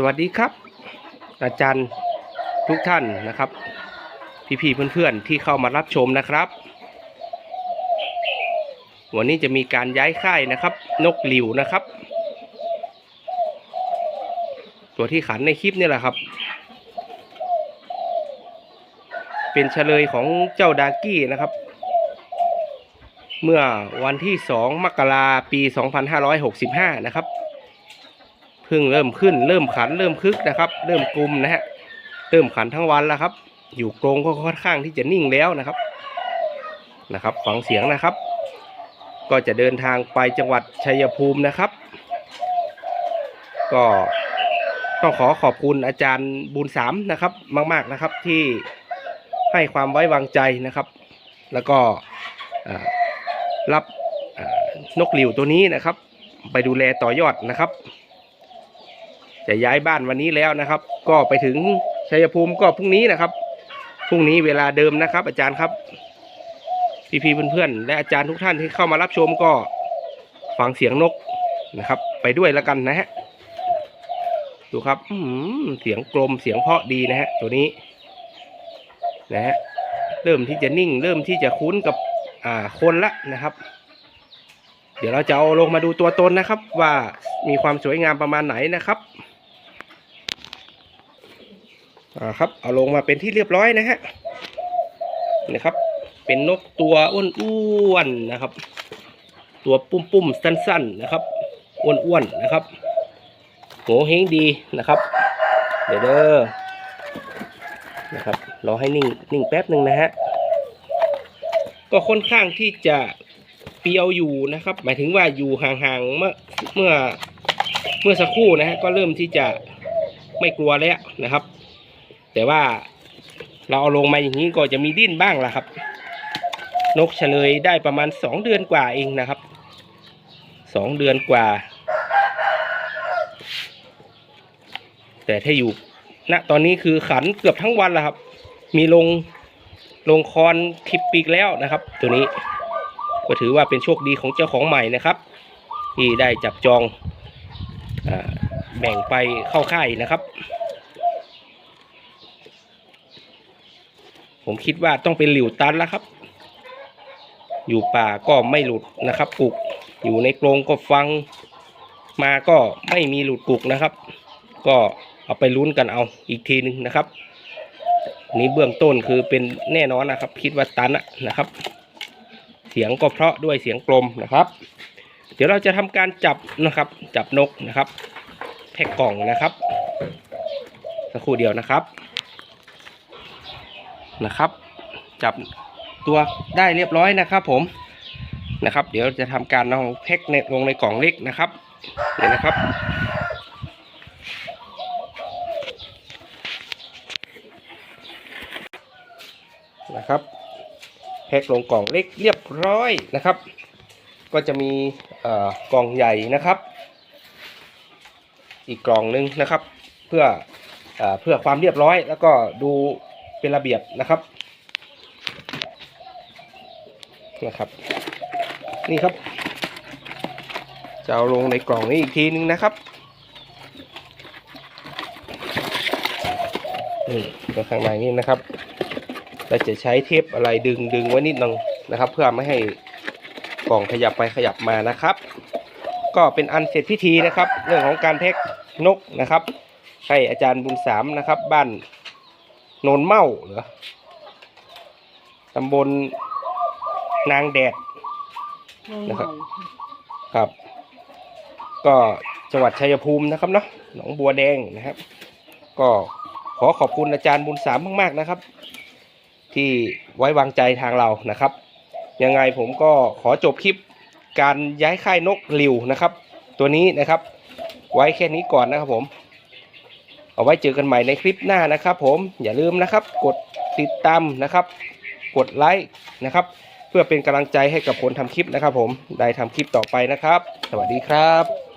สวัสดีครับ อาจารย์ทุกท่านนะครับ พี่ๆเพื่อนๆ ที่เข้ามารับชมนะครับ วันนี้จะมีการย้ายค่ายนะครับ นกหลิวนะครับ ตัวที่ขันในคลิปนี่แหละครับ เป็นเฉลยของเจ้าดากี้นะครับ เมื่อวันที่ 2 มกราปี 2565 นะครับ เพิ่งเริ่มขึ้น เริ่มขันเริ่มคึกนะครับ เริ่มกลุมนะฮะเริ่มขันทั้งวันแล้วครับ อยู่กรงก็ค่อนข้างที่จะนิ่งแล้วนะครับนะครับฟังเสียงนะครับ ก็จะเดินทางไปจังหวัดชัยภูมินะครับ ก็ต้องขอขอบคุณอาจารย์บุญสามนะครับ มาก ๆนะครับที่ให้ความไว้วางใจนะครับ แล้วก็รับนกหลิวตัวนี้นะครับ ไปดูแลต่อยอดนะครับ จะย้ายบ้านวันนี้แล้วนะครับ ก็ไปถึงชัยภูมิก็พรุ่งนี้นะครับพรุ่งนี้เวลาเดิมนะครับ อาจารย์ครับ พี่ๆเพื่อนๆและอาจารย์ทุกท่านที่เข้ามารับชมก็ฟังเสียงนกนะครับ ไปด้วยแล้วกันนะฮะดูครับเสียงกลมเสียงเพาะดีนะฮะตัวนี้นะฮะเริ่มที่จะนิ่ง เริ่มที่จะคุ้นกับอ่าคนละนะครับ เดี๋ยวเราจะเอาลงมาดูตัวตนนะครับ ว่ามีความสวยงามประมาณไหนนะครับ อ่าครับเอาลงมาเป็นที่เรียบร้อยนะฮะนะครับ เป็นนกตัวอ้วนๆนะครับ ตัวปุ้มๆสั้นๆนะครับอ้วนๆนะครับโหเฮงดีนะครับ เดี๋ยวเด้อนะครับรอให้นิ่งนิ่งแป๊บหนึ่งนะฮะก็ค่อนข้างที่จะเปียวอยู่นะครับ หมายถึงว่าอยู่ห่างๆเมื่อเมื่อเมื่อสักครู่นะฮะก็เริ่มที่จะไม่กลัวแล้วนะครับ แต่ว่าเราเอาลงมาอย่างนี้ก็จะมีดิ้นบ้างละครับ นกเฉลยได้ประมาณสองเดือนกว่าเองนะครับสองเดือนกว่า แต่ถ้าอยู่ณตอนนี้คือขันเกือบทั้งวันแล้วครับ มีลงลงคอนทิปปีกแล้วนะครับ ตัวนี้ก็ถือว่าเป็นโชคดีของเจ้าของใหม่นะครับ ที่ได้จับจองอแบ่งไปเข้าค่ายนะครับ ผมคิดว่าต้องเป็นหลิวตันแล้วครับ อยู่ป่าก็ไม่หลุดนะครับกุก อยู่ในกรงก็ฟัง มาก็ไม่มีหลุดกุกนะครับ ก็เอาไปลุ้นกันเอาอีกทีหนึงนะครับนี้เบื้องต้นคือเป็นแน่นอนนะครับ คิดว่าตันนะครับ เสียงก็เพราะด้วยเสียงกลมนะครับ เดี๋ยวเราจะทำการจับนะครับ จับนกนะครับ แพ็กกล่องนะครับ สักครู่เดียวนะครับ นะครับ จับตัวได้เรียบร้อยนะครับ ผมนะครับ เดี๋ยวจะทำการเอาแพ็กเน็ตลงในกล่องเล็กนะครับนี่นะครับนะครับแพ็คลงกล่องเล็กเรียบร้อยนะครับ ก็จะมีกล่องใหญ่นะครับ อีกกล่องหนึงนะครับ เพื่ออเพื่อความเรียบร้อยแล้วก็ดู เป็นระเบียบนะครับนะครับ นี่ครับ จะเอาลงในกล่องนี้อีกทีนึงนะครับนี่ตัวข้างในนี่นะครับเราจะใช้เทปอะไรดึงดึงไว้นิดนึงนะครับ เพื่อไม่ให้กล่องขยับไปขยับมานะครับ ก็เป็นอันเสร็จพิธีนะครับ เรื่องของการแพ็กนกนะครับ ให้อาจารย์บุญสามนะครับ บ้าน โนนเมาเหรอตำบลนางแดดนะครับครับ ก็จังหวัดชัยภูมินะครับเนาะหนองบัวแดงนะครับ ก็ขอขอบคุณอาจารย์บุญสามมาก ๆนะครับ ที่ไว้วางใจทางเรานะครับ ยังไงผมก็ขอจบคลิปการย้ายค่ายนกหลิวนะครับ ตัวนี้นะครับ ไว้แค่นี้ก่อนนะครับผม เอาไว้เจอกันใหม่ในคลิปหน้านะครับ ผมอย่าลืมนะครับ กดติดตามนะครับ กดไลค์นะครับ เพื่อเป็นกำลังใจให้กับคนทำคลิปนะครับ ผมได้ทำคลิปต่อไปนะครับ สวัสดีครับ